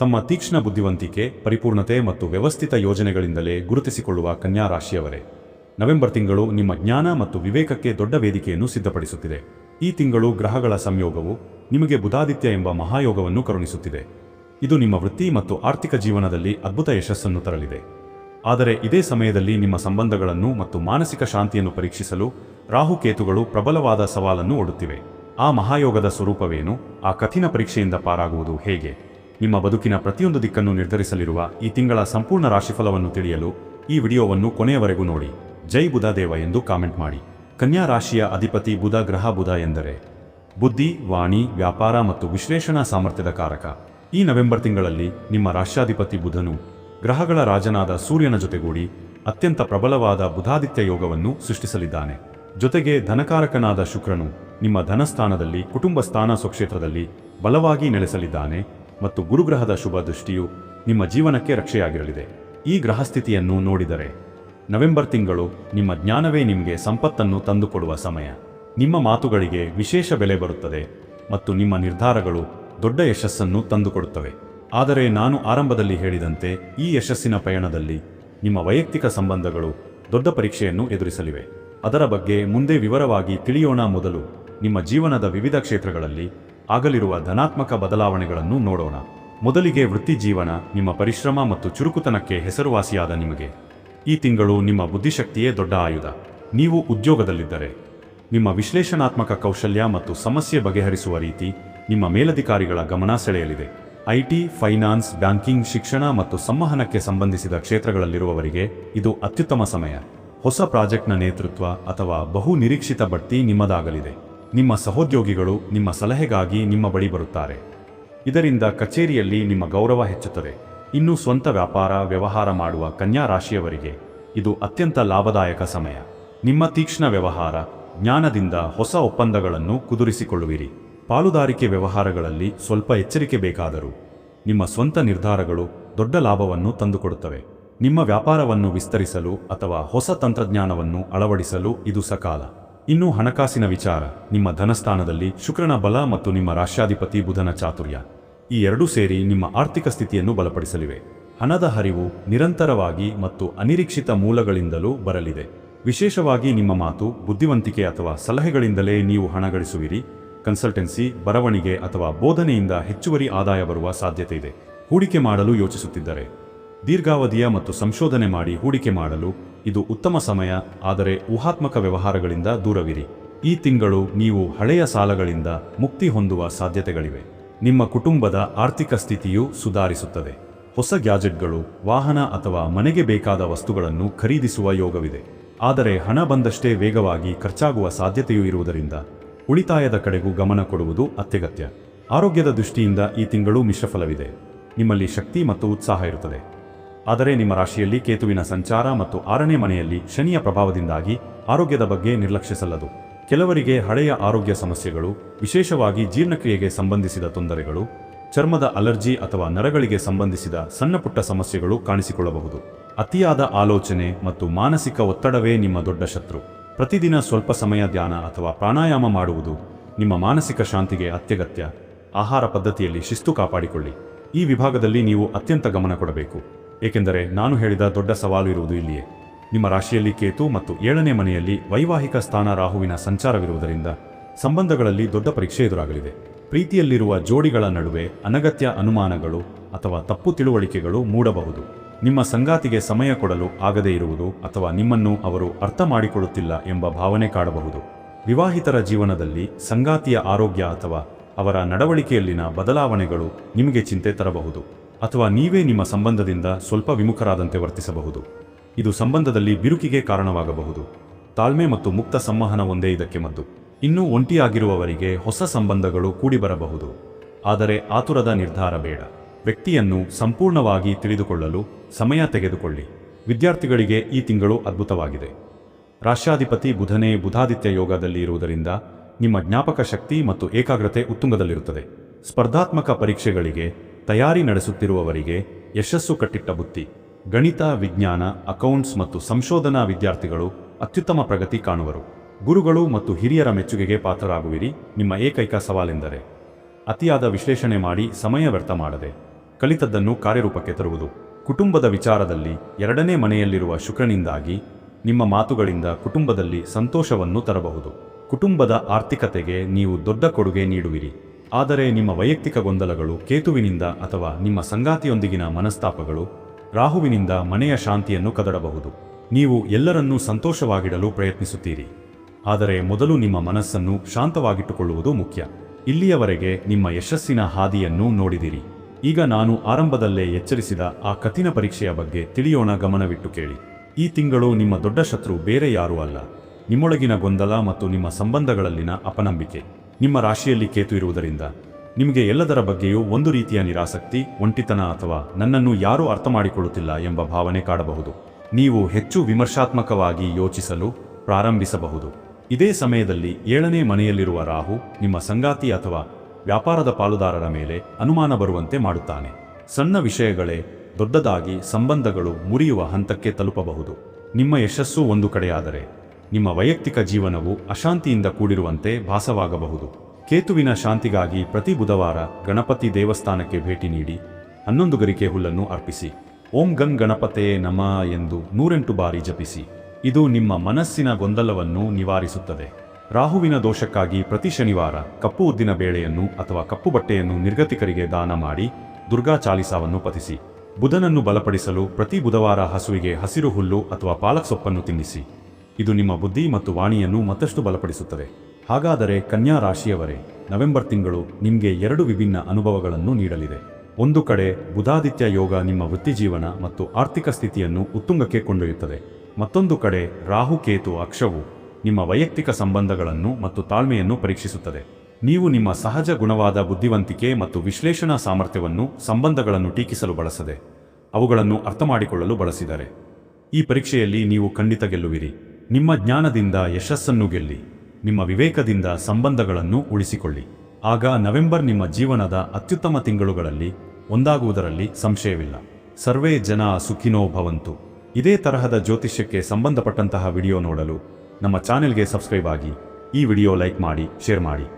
ತಮ್ಮ ತೀಕ್ಷ್ಣ ಬುದ್ಧಿವಂತಿಕೆ, ಪರಿಪೂರ್ಣತೆ ಮತ್ತು ವ್ಯವಸ್ಥಿತ ಯೋಜನೆಗಳಿಂದಲೇ ಗುರುತಿಸಿಕೊಳ್ಳುವ ಕನ್ಯಾ ರಾಶಿಯವರೇ ನವೆಂಬರ್ ತಿಂಗಳು ನಿಮ್ಮ ಜ್ಞಾನ ಮತ್ತು ವಿವೇಕಕ್ಕೆ ದೊಡ್ಡ ವೇದಿಕೆಯನ್ನು ಸಿದ್ಧಪಡಿಸುತ್ತಿದೆ. ಈ ತಿಂಗಳು ಗ್ರಹಗಳ ಸಂಯೋಗವು ನಿಮಗೆ ಬುಧಾದಿತ್ಯ ಎಂಬ ಮಹಾಯೋಗವನ್ನು ಕರುಣಿಸುತ್ತಿದೆ. ಇದು ನಿಮ್ಮ ವೃತ್ತಿ ಮತ್ತು ಆರ್ಥಿಕ ಜೀವನದಲ್ಲಿ ಅದ್ಭುತ ಯಶಸ್ಸನ್ನು ತರಲಿದೆ. ಆದರೆ ಇದೇ ಸಮಯದಲ್ಲಿ ನಿಮ್ಮ ಸಂಬಂಧಗಳನ್ನು ಮತ್ತು ಮಾನಸಿಕ ಶಾಂತಿಯನ್ನು ಪರೀಕ್ಷಿಸಲು ರಾಹುಕೇತುಗಳು ಪ್ರಬಲವಾದ ಸವಾಲನ್ನು ಒಡ್ಡುತ್ತಿವೆ. ಆ ಮಹಾಯೋಗದ ಸ್ವರೂಪವೇನು? ಆ ಕಠಿಣ ಪರೀಕ್ಷೆಯಿಂದ ಪಾರಾಗುವುದು ಹೇಗೆ? ನಿಮ್ಮ ಬದುಕಿನ ಪ್ರತಿಯೊಂದು ದಿಕ್ಕನ್ನು ನಿರ್ಧರಿಸಲಿರುವ ಈ ತಿಂಗಳ ಸಂಪೂರ್ಣ ರಾಶಿಫಲವನ್ನು ತಿಳಿಯಲು ಈ ವಿಡಿಯೋವನ್ನು ಕೊನೆಯವರೆಗೂ ನೋಡಿ. ಜೈ ಬುಧ ದೇವ ಎಂದು ಕಾಮೆಂಟ್ ಮಾಡಿ. ಕನ್ಯಾ ರಾಶಿಯ ಅಧಿಪತಿ ಬುಧ ಗ್ರಹ ಬುಧ ಎಂದರೆ ಬುದ್ಧಿ, ವಾಣಿ, ವ್ಯಾಪಾರ ಮತ್ತು ವಿಶ್ಲೇಷಣಾ ಸಾಮರ್ಥ್ಯದ ಕಾರಕ. ಈ ನವೆಂಬರ್ ತಿಂಗಳಲ್ಲಿ ನಿಮ್ಮ ರಾಷ್ಟ್ರಾಧಿಪತಿ ಬುಧನು ಗ್ರಹಗಳ ರಾಜನಾದ ಸೂರ್ಯನ ಜೊತೆಗೂಡಿ ಅತ್ಯಂತ ಪ್ರಬಲವಾದ ಬುಧಾದಿತ್ಯ ಯೋಗವನ್ನು ಸೃಷ್ಟಿಸಲಿದ್ದಾನೆ. ಜೊತೆಗೆ ಧನಕಾರಕನಾದ ಶುಕ್ರನು ನಿಮ್ಮ ಧನಸ್ಥಾನದಲ್ಲಿ ಕುಟುಂಬ ಸ್ಥಾನ ಸ್ವಕ್ಷೇತ್ರದಲ್ಲಿ ಬಲವಾಗಿ ನೆಲೆಸಲಿದ್ದಾನೆ. ಮತ್ತು ಗುರುಗ್ರಹದ ಶುಭ ದೃಷ್ಟಿಯು ನಿಮ್ಮ ಜೀವನಕ್ಕೆ ರಕ್ಷೆಯಾಗಿರಲಿದೆ. ಈ ಗ್ರಹಸ್ಥಿತಿಯನ್ನು ನೋಡಿದರೆ ನವೆಂಬರ್ ತಿಂಗಳು ನಿಮ್ಮ ಜ್ಞಾನವೇ ನಿಮಗೆ ಸಂಪತ್ತನ್ನು ತಂದುಕೊಡುವ ಸಮಯ. ನಿಮ್ಮ ಮಾತುಗಳಿಗೆ ವಿಶೇಷ ಬೆಲೆ ಬರುತ್ತದೆ ಮತ್ತು ನಿಮ್ಮ ನಿರ್ಧಾರಗಳು ದೊಡ್ಡ ಯಶಸ್ಸನ್ನು ತಂದುಕೊಡುತ್ತವೆ. ಆದರೆ ನಾನು ಆರಂಭದಲ್ಲಿ ಹೇಳಿದಂತೆ ಈ ಯಶಸ್ಸಿನ ಪಯಣದಲ್ಲಿ ನಿಮ್ಮ ವೈಯಕ್ತಿಕ ಸಂಬಂಧಗಳು ದೊಡ್ಡ ಪರೀಕ್ಷೆಯನ್ನು ಎದುರಿಸಲಿವೆ. ಅದರ ಬಗ್ಗೆ ಮುಂದೆ ವಿವರವಾಗಿ ತಿಳಿಯೋಣ ಮೊದಲು ನಿಮ್ಮ ಜೀವನದ ವಿವಿಧ ಕ್ಷೇತ್ರಗಳಲ್ಲಿ ಆಗಲಿರುವ ಧನಾತ್ಮಕ ಬದಲಾವಣೆಗಳನ್ನು ನೋಡೋಣ. ಮೊದಲಿಗೆ ವೃತ್ತಿ ಜೀವನ ನಿಮ್ಮ ಪರಿಶ್ರಮ ಮತ್ತು ಚುರುಕುತನಕ್ಕೆ ಹೆಸರುವಾಸಿಯಾದ ನಿಮಗೆ. ಈ ತಿಂಗಳು ನಿಮ್ಮ ಬುದ್ಧಿಶಕ್ತಿಯೇ ದೊಡ್ಡ ಆಯುಧ. ನೀವು ಉದ್ಯೋಗದಲ್ಲಿದ್ದರೆ, ನಿಮ್ಮ ವಿಶ್ಲೇಷಣಾತ್ಮಕ ಕೌಶಲ್ಯ ಮತ್ತು ಸಮಸ್ಯೆ ಬಗೆಹರಿಸುವ ರೀತಿ ನಿಮ್ಮ ಮೇಲಧಿಕಾರಿಗಳ ಗಮನ ಸೆಳೆಯಲಿದೆ. ಐಟಿ, ಫೈನಾನ್ಸ್, ಬ್ಯಾಂಕಿಂಗ್, ಶಿಕ್ಷಣ ಮತ್ತು ಸಂವಹನಕ್ಕೆ ಸಂಬಂಧಿಸಿದ ಕ್ಷೇತ್ರಗಳಲ್ಲಿರುವವರಿಗೆ ಇದು ಅತ್ಯುತ್ತಮ ಸಮಯ. ಹೊಸ ಪ್ರಾಜೆಕ್ಟ್ನ ನೇತೃತ್ವ ಅಥವಾ ಬಹು ನಿರೀಕ್ಷಿತ ಬಡ್ತಿ ನಿಮ್ಮದಾಗಲಿದೆ. ನಿಮ್ಮ ಸಹೋದ್ಯೋಗಿಗಳು ನಿಮ್ಮ ಸಲಹೆಗಾಗಿ ನಿಮ್ಮ ಬಳಿ ಬರುತ್ತಾರೆ. ಇದರಿಂದ ಕಚೇರಿಯಲ್ಲಿ ನಿಮ್ಮ ಗೌರವ ಹೆಚ್ಚುತ್ತದೆ. ಇನ್ನು ಸ್ವಂತ ವ್ಯಾಪಾರ, ವ್ಯವಹಾರ ಮಾಡುವ ಕನ್ಯಾ ರಾಶಿಯವರಿಗೆ ಇದು ಅತ್ಯಂತ ಲಾಭದಾಯಕ ಸಮಯ. ನಿಮ್ಮ ತೀಕ್ಷ್ಣ ವ್ಯವಹಾರ, ಜ್ಞಾನದಿಂದ ಹೊಸ ಒಪ್ಪಂದಗಳನ್ನು ಕುದುರಿಸಿಕೊಳ್ಳುವಿರಿ. ಪಾಲುದಾರಿಕೆ ವ್ಯವಹಾರಗಳಲ್ಲಿ ಸ್ವಲ್ಪ ಎಚ್ಚರಿಕೆ ಬೇಕಾದರೂ ನಿಮ್ಮ ಸ್ವಂತ ನಿರ್ಧಾರಗಳು ದೊಡ್ಡ ಲಾಭವನ್ನು ತಂದುಕೊಡುತ್ತವೆ. ನಿಮ್ಮ ವ್ಯಾಪಾರವನ್ನು ವಿಸ್ತರಿಸಲು ಅಥವಾ ಹೊಸ ತಂತ್ರಜ್ಞಾನವನ್ನು ಅಳವಡಿಸಲು ಇದು ಸಕಾಲ. ಇನ್ನು ಹಣಕಾಸಿನ ವಿಚಾರ. ನಿಮ್ಮ ಧನಸ್ಥಾನದಲ್ಲಿ ಶುಕ್ರನ ಬಲ ಮತ್ತು ನಿಮ್ಮ ರಾಷ್ಟ್ರಾಧಿಪತಿ ಬುಧನ ಚಾತುರ್ಯ. ಈ ಎರಡೂ ಸೇರಿ ನಿಮ್ಮ ಆರ್ಥಿಕ ಸ್ಥಿತಿಯನ್ನು ಬಲಪಡಿಸಲಿವೆ. ಹಣದ ಹರಿವು ನಿರಂತರವಾಗಿ ಮತ್ತು ಅನಿರೀಕ್ಷಿತ ಮೂಲಗಳಿಂದಲೂ ಬರಲಿದೆ. ವಿಶೇಷವಾಗಿ ನಿಮ್ಮ ಮಾತು, ಬುದ್ಧಿವಂತಿಕೆ ಅಥವಾ ಸಲಹೆಗಳಿಂದಲೇ ನೀವು ಹಣ ಗಳಿಸುವಿರಿ. ಕನ್ಸಲ್ಟೆನ್ಸಿ, ಬರವಣಿಗೆ ಅಥವಾ ಬೋಧನೆಯಿಂದ ಹೆಚ್ಚುವರಿ ಆದಾಯ ಬರುವ ಸಾಧ್ಯತೆ ಇದೆ. ಹೂಡಿಕೆ ಮಾಡಲು ಯೋಚಿಸುತ್ತಿದ್ದರೆ. ದೀರ್ಘಾವಧಿಯ ಮತ್ತು ಸಂಶೋಧನೆ ಮಾಡಿ ಹೂಡಿಕೆ ಮಾಡಲು ಇದು ಉತ್ತಮ ಸಮಯ, ಆದರೆ ಊಹಾತ್ಮಕ ವ್ಯವಹಾರಗಳಿಂದ ದೂರವಿರಿ. ಈ ತಿಂಗಳು ನೀವು ಹಳೆಯ ಸಾಲಗಳಿಂದ ಮುಕ್ತಿ ಹೊಂದುವ ಸಾಧ್ಯತೆಗಳಿವೆ. ನಿಮ್ಮ ಕುಟುಂಬದ ಆರ್ಥಿಕ ಸ್ಥಿತಿಯು ಸುಧಾರಿಸುತ್ತದೆ. ಹೊಸ ಗ್ಯಾಜೆಟ್ಗಳು, ವಾಹನ ಅಥವಾ ಮನೆಗೆ ಬೇಕಾದ ವಸ್ತುಗಳನ್ನು ಖರೀದಿಸುವ ಯೋಗವಿದೆ. ಆದರೆ ಹಣ ಬಂದಷ್ಟೇ ವೇಗವಾಗಿ ಖರ್ಚಾಗುವ ಸಾಧ್ಯತೆಯೂ ಇರುವುದರಿಂದ ಉಳಿತಾಯದ ಕಡೆಗೂ ಗಮನ ಕೊಡುವುದು ಅತ್ಯಗತ್ಯ. ಆರೋಗ್ಯದ ದೃಷ್ಟಿಯಿಂದ ಈ ತಿಂಗಳು ಮಿಶ್ರಫಲವಿದೆ. ನಿಮ್ಮಲ್ಲಿ ಶಕ್ತಿ ಮತ್ತು ಉತ್ಸಾಹ ಇರುತ್ತದೆ. ಆದರೆ ನಿಮ್ಮ ರಾಶಿಯಲ್ಲಿ ಕೇತುವಿನ ಸಂಚಾರ ಮತ್ತು ಆರನೇ ಮನೆಯಲ್ಲಿ ಶನಿಯ ಪ್ರಭಾವದಿಂದಾಗಿ ಆರೋಗ್ಯದ ಬಗ್ಗೆ ನಿರ್ಲಕ್ಷಿಸಲ್ಲದು. ಕೆಲವರಿಗೆ ಹಳೆಯ ಆರೋಗ್ಯ ಸಮಸ್ಯೆಗಳು, ವಿಶೇಷವಾಗಿ ಜೀರ್ಣಕ್ರಿಯೆಗೆ ಸಂಬಂಧಿಸಿದ ತೊಂದರೆಗಳು, ಚರ್ಮದ ಅಲರ್ಜಿ ಅಥವಾ ನರಗಳಿಗೆ ಸಂಬಂಧಿಸಿದ ಸಣ್ಣಪುಟ್ಟ ಸಮಸ್ಯೆಗಳು ಕಾಣಿಸಿಕೊಳ್ಳಬಹುದು. ಅತಿಯಾದ ಆಲೋಚನೆ ಮತ್ತು ಮಾನಸಿಕ ಒತ್ತಡವೇ ನಿಮ್ಮ ದೊಡ್ಡ ಶತ್ರು. ಪ್ರತಿದಿನ ಸ್ವಲ್ಪ ಸಮಯ ಧ್ಯಾನ ಅಥವಾ ಪ್ರಾಣಾಯಾಮ ಮಾಡುವುದು ನಿಮ್ಮ ಮಾನಸಿಕ ಶಾಂತಿಗೆ ಅತ್ಯಗತ್ಯ. ಆಹಾರ ಪದ್ಧತಿಯಲ್ಲಿ ಶಿಸ್ತು ಕಾಪಾಡಿಕೊಳ್ಳಿ. ಈ ವಿಭಾಗದಲ್ಲಿ ನೀವು ಅತ್ಯಂತ ಗಮನ ಕೊಡಬೇಕು. ಏಕೆಂದರೆ ನಾನು ಹೇಳಿದ ದೊಡ್ಡ ಸವಾಲು ಇರುವುದು ಇಲ್ಲಿಯೇ. ನಿಮ್ಮ ರಾಶಿಯಲ್ಲಿ ಕೇತು ಮತ್ತು ಏಳನೇ ಮನೆಯಲ್ಲಿ ವೈವಾಹಿಕ ಸ್ಥಾನ ರಾಹುವಿನ ಸಂಚಾರವಿರುವುದರಿಂದ ಸಂಬಂಧಗಳಲ್ಲಿ ದೊಡ್ಡ ಪರೀಕ್ಷೆ ಎದುರಾಗಲಿದೆ. ಪ್ರೀತಿಯಲ್ಲಿರುವ ಜೋಡಿಗಳ ನಡುವೆ ಅನಗತ್ಯ ಅನುಮಾನಗಳು ಅಥವಾ ತಪ್ಪು ತಿಳುವಳಿಕೆಗಳು ಮೂಡಬಹುದು. ನಿಮ್ಮ ಸಂಗಾತಿಗೆ ಸಮಯ ಕೊಡಲು ಆಗದೇ ಇರುವುದು ಅಥವಾ ನಿಮ್ಮನ್ನು ಅವರು ಅರ್ಥ ಮಾಡಿಕೊಳ್ಳುತ್ತಿಲ್ಲ ಎಂಬ ಭಾವನೆ ಕಾಡಬಹುದು. ವಿವಾಹಿತರ ಜೀವನದಲ್ಲಿ ಸಂಗಾತಿಯ ಆರೋಗ್ಯ ಅಥವಾ ಅವರ ನಡವಳಿಕೆಯಲ್ಲಿನ ಬದಲಾವಣೆಗಳು ನಿಮಗೆ ಚಿಂತೆ ತರಬಹುದು. ಅಥವಾ ನೀವೇ ನಿಮ್ಮ ಸಂಬಂಧದಿಂದ ಸ್ವಲ್ಪ ವಿಮುಖರಾದಂತೆ ವರ್ತಿಸಬಹುದು. ಇದು ಸಂಬಂಧದಲ್ಲಿ ಬಿರುಕಿಗೆ ಕಾರಣವಾಗಬಹುದು. ತಾಳ್ಮೆ ಮತ್ತು ಮುಕ್ತ ಸಂವಹನ ಒಂದೇ ಇದಕ್ಕೆ ಮದ್ದು. ಇನ್ನೂ ಒಂಟಿಯಾಗಿರುವವರಿಗೆ ಹೊಸ ಸಂಬಂಧಗಳು ಕೂಡಿಬರಬಹುದು. ಆದರೆ ಆತುರದ ನಿರ್ಧಾರ ಬೇಡ. ವ್ಯಕ್ತಿಯನ್ನು ಸಂಪೂರ್ಣವಾಗಿ ತಿಳಿದುಕೊಳ್ಳಲು ಸಮಯ ತೆಗೆದುಕೊಳ್ಳಿ. ವಿದ್ಯಾರ್ಥಿಗಳಿಗೆ ಈ ತಿಂಗಳು ಅದ್ಭುತವಾಗಿದೆ. ರಾಷ್ಟ್ರಾಧಿಪತಿ ಬುಧನೇ ಬುಧಾದಿತ್ಯ ಯೋಗದಲ್ಲಿ ಇರುವುದರಿಂದ ನಿಮ್ಮ ಜ್ಞಾಪಕ ಶಕ್ತಿ ಮತ್ತು ಏಕಾಗ್ರತೆ ಉತ್ತುಂಗದಲ್ಲಿರುತ್ತದೆ. ಸ್ಪರ್ಧಾತ್ಮಕ ಪರೀಕ್ಷೆಗಳಿಗೆ ತಯಾರಿ ನಡೆಸುತ್ತಿರುವವರಿಗೆ ಯಶಸ್ಸು ಕಟ್ಟಿಟ್ಟ ಬುತ್ತಿ ಗಣಿತ, ವಿಜ್ಞಾನ, ಅಕೌಂಟ್ಸ್ ಮತ್ತು ಸಂಶೋಧನಾ ವಿದ್ಯಾರ್ಥಿಗಳು ಅತ್ಯುತ್ತಮ ಪ್ರಗತಿ ಕಾಣುವರು. ಗುರುಗಳು ಮತ್ತು ಹಿರಿಯರ ಮೆಚ್ಚುಗೆಗೆ ಪಾತ್ರರಾಗುವಿರಿ. ನಿಮ್ಮ ಏಕೈಕ ಸವಾಲೆಂದರೆ, ಅತಿಯಾದ ವಿಶ್ಲೇಷಣೆ ಮಾಡಿ ಸಮಯ ವ್ಯರ್ಥ ಮಾಡದೆ, ಕಲಿತದ್ದನ್ನು ಕಾರ್ಯರೂಪಕ್ಕೆ ತರುವುದು. ಕುಟುಂಬದ ವಿಚಾರದಲ್ಲಿ ಎರಡನೇ ಮನೆಯಲ್ಲಿರುವ ಶುಕ್ರನಿಂದಾಗಿ ನಿಮ್ಮ ಮಾತುಗಳಿಂದ ಕುಟುಂಬದಲ್ಲಿ ಸಂತೋಷವನ್ನು ತರಬಹುದು. ಕುಟುಂಬದ ಆರ್ಥಿಕತೆಗೆ ನೀವು ದೊಡ್ಡ ಕೊಡುಗೆ ನೀಡುವಿರಿ. ಆದರೆ ನಿಮ್ಮ ವೈಯಕ್ತಿಕ ಗೊಂದಲಗಳು ಕೇತುವಿನಿಂದ ಅಥವಾ ನಿಮ್ಮ ಸಂಗಾತಿಯೊಂದಿಗಿನ ಮನಸ್ತಾಪಗಳು ರಾಹುವಿನಿಂದ ಮನೆಯ ಶಾಂತಿಯನ್ನು ಕದಡಬಹುದು. ನೀವು ಎಲ್ಲರನ್ನೂ ಸಂತೋಷವಾಗಿಡಲು ಪ್ರಯತ್ನಿಸುತ್ತೀರಿ. ಆದರೆ ಮೊದಲು ನಿಮ್ಮ ಮನಸ್ಸನ್ನು ಶಾಂತವಾಗಿಟ್ಟುಕೊಳ್ಳುವುದು ಮುಖ್ಯ. ಇಲ್ಲಿಯವರೆಗೆ ನಿಮ್ಮ ಯಶಸ್ಸಿನ ಹಾದಿಯನ್ನು ನೋಡಿದಿರಿ. ಈಗ ನಾನು ಆರಂಭದಲ್ಲೇ ಎಚ್ಚರಿಸಿದ ಆ ಕಠಿಣ ಪರೀಕ್ಷೆಯ ಬಗ್ಗೆ ತಿಳಿಯೋಣ ಗಮನವಿಟ್ಟು ಕೇಳಿ. ಈ ತಿಂಗಳು ನಿಮ್ಮ ದೊಡ್ಡ ಶತ್ರು ಬೇರೆ ಯಾರೂ ಅಲ್ಲ. ನಿಮ್ಮೊಳಗಿನ ಗೊಂದಲ ಮತ್ತು ನಿಮ್ಮ ಸಂಬಂಧಗಳಲ್ಲಿನ ಅಪನಂಬಿಕೆ. ನಿಮ್ಮ ರಾಶಿಯಲ್ಲಿ ಕೇತು ಇರುವುದರಿಂದ ನಿಮಗೆ ಎಲ್ಲದರ ಬಗ್ಗೆಯೂ ಒಂದು ರೀತಿಯ ನಿರಾಸಕ್ತಿ, ಒಂಟಿತನ ಅಥವಾ ನನ್ನನ್ನು ಯಾರೂ ಅರ್ಥ ಮಾಡಿಕೊಳ್ಳುತ್ತಿಲ್ಲ ಎಂಬ ಭಾವನೆ ಕಾಡಬಹುದು. ನೀವು ಹೆಚ್ಚು ವಿಮರ್ಶಾತ್ಮಕವಾಗಿ ಯೋಚಿಸಲು ಪ್ರಾರಂಭಿಸಬಹುದು. ಇದೇ ಸಮಯದಲ್ಲಿ ಏಳನೇ ಮನೆಯಲ್ಲಿರುವ ರಾಹು ನಿಮ್ಮ ಸಂಗಾತಿ ಅಥವಾ ವ್ಯಾಪಾರದ ಪಾಲುದಾರರ ಮೇಲೆ ಅನುಮಾನ ಬರುವಂತೆ ಮಾಡುತ್ತಾನೆ. ಸಣ್ಣ ವಿಷಯಗಳೇ ದೊಡ್ಡದಾಗಿ ಸಂಬಂಧಗಳು ಮುರಿಯುವ ಹಂತಕ್ಕೆ ತಲುಪಬಹುದು. ನಿಮ್ಮ ಯಶಸ್ಸು ಒಂದು ಕಡೆಯಾದರೆ ನಿಮ್ಮ ವೈಯಕ್ತಿಕ ಜೀವನವು ಅಶಾಂತಿಯಿಂದ ಕೂಡಿರುವಂತೆ ಭಾಸವಾಗಬಹುದು. ಕೇತುವಿನ ಶಾಂತಿಗಾಗಿ ಪ್ರತಿ ಬುಧವಾರ ಗಣಪತಿ ದೇವಸ್ಥಾನಕ್ಕೆ ಭೇಟಿ ನೀಡಿ, ಹನ್ನೊಂದು ಗರಿಕೆ ಹುಲ್ಲನ್ನು ಅರ್ಪಿಸಿ. ಓಂ ಗಂ ಗಣಪತೆಯೇ ನಮ ಎಂದು ನೂರೆಂಟು ಬಾರಿ ಜಪಿಸಿ. ಇದು ನಿಮ್ಮ ಮನಸ್ಸಿನ ಗೊಂದಲವನ್ನು ನಿವಾರಿಸುತ್ತದೆ. ರಾಹುವಿನ ದೋಷಕ್ಕಾಗಿ ಪ್ರತಿ ಶನಿವಾರ ಕಪ್ಪು ಉದ್ದಿನ ಬೇಳೆಯನ್ನು ಅಥವಾ ಕಪ್ಪು ಬಟ್ಟೆಯನ್ನು ನಿರ್ಗತಿಕರಿಗೆ ದಾನ ಮಾಡಿ, ದುರ್ಗಾ ಚಾಲಿಸಾವನ್ನು ಪತಿಸಿ ಬುಧನನ್ನು ಬಲಪಡಿಸಲು ಪ್ರತಿ ಬುಧವಾರ ಹಸುವಿಗೆ ಹಸಿರು ಹುಲ್ಲು ಅಥವಾ ಪಾಲಕ್ ಸೊಪ್ಪನ್ನು ತಿನ್ನಿಸಿ. ಇದು ನಿಮ್ಮ ಬುದ್ಧಿ ಮತ್ತು ವಾಣಿಯನ್ನು ಮತ್ತಷ್ಟು ಬಲಪಡಿಸುತ್ತದೆ. ಹಾಗಾದರೆ ಕನ್ಯಾ ರಾಶಿಯವರೇ, ನವೆಂಬರ್ ತಿಂಗಳು ನಿಮಗೆ ಎರಡು ವಿಭಿನ್ನ ಅನುಭವಗಳನ್ನು ನೀಡಲಿದೆ. ಒಂದು ಕಡೆ ಬುಧಾದಿತ್ಯ ಯೋಗ ನಿಮ್ಮ ವೃತ್ತಿಜೀವನ ಮತ್ತು ಆರ್ಥಿಕ ಸ್ಥಿತಿಯನ್ನು ಉತ್ತುಂಗಕ್ಕೆ ಕೊಂಡೊಯ್ಯುತ್ತದೆ. ಮತ್ತೊಂದು ಕಡೆ ರಾಹು ಕೇತು ಅಕ್ಷವು ನಿಮ್ಮ ವೈಯಕ್ತಿಕ ಸಂಬಂಧಗಳನ್ನು ಮತ್ತು ತಾಳ್ಮೆಯನ್ನು ಪರೀಕ್ಷಿಸುತ್ತದೆ. ನೀವು ನಿಮ್ಮ ಸಹಜ ಗುಣವಾದ ಬುದ್ಧಿವಂತಿಕೆ ಮತ್ತು ವಿಶ್ಲೇಷಣಾ ಸಾಮರ್ಥ್ಯವನ್ನು ಸಂಬಂಧಗಳನ್ನು ಟೀಕಿಸಲು ಬಳಸದೆ ಅವುಗಳನ್ನು ಅರ್ಥಮಾಡಿಕೊಳ್ಳಲು ಬಳಸಿದರೆ. ಈ ಪರೀಕ್ಷೆಯಲ್ಲಿ ನೀವು ಖಂಡಿತ ಗೆಲ್ಲುವಿರಿ. ನಿಮ್ಮ ಜ್ಞಾನದಿಂದ ಯಶಸ್ಸನ್ನು ಗೆಲ್ಲಿ, ನಿಮ್ಮ ವಿವೇಕದಿಂದ ಸಂಬಂಧಗಳನ್ನು ಉಳಿಸಿಕೊಳ್ಳಿ. ಆಗ ನವೆಂಬರ್ ನಿಮ್ಮ ಜೀವನದ ಅತ್ಯುತ್ತಮ ತಿಂಗಳುಗಳಲ್ಲಿ ಒಂದಾಗುವುದರಲ್ಲಿ ಸಂಶಯವಿಲ್ಲ. ಸರ್ವೇ ಜನ ಸುಖಿನೋ ಭವಂತು. ಇದೇ ತರಹದ ಜ್ಯೋತಿಷ್ಯಕ್ಕೆ ಸಂಬಂಧಪಟ್ಟಂತಹ ವಿಡಿಯೋ ನೋಡಲು ನಮ್ಮ ಚಾನೆಲ್ಗೆ ಸಬ್ಸ್ಕ್ರೈಬ್ ಆಗಿ ಈ ವಿಡಿಯೋ ಲೈಕ್ ಮಾಡಿ, ಶೇರ್ ಮಾಡಿ.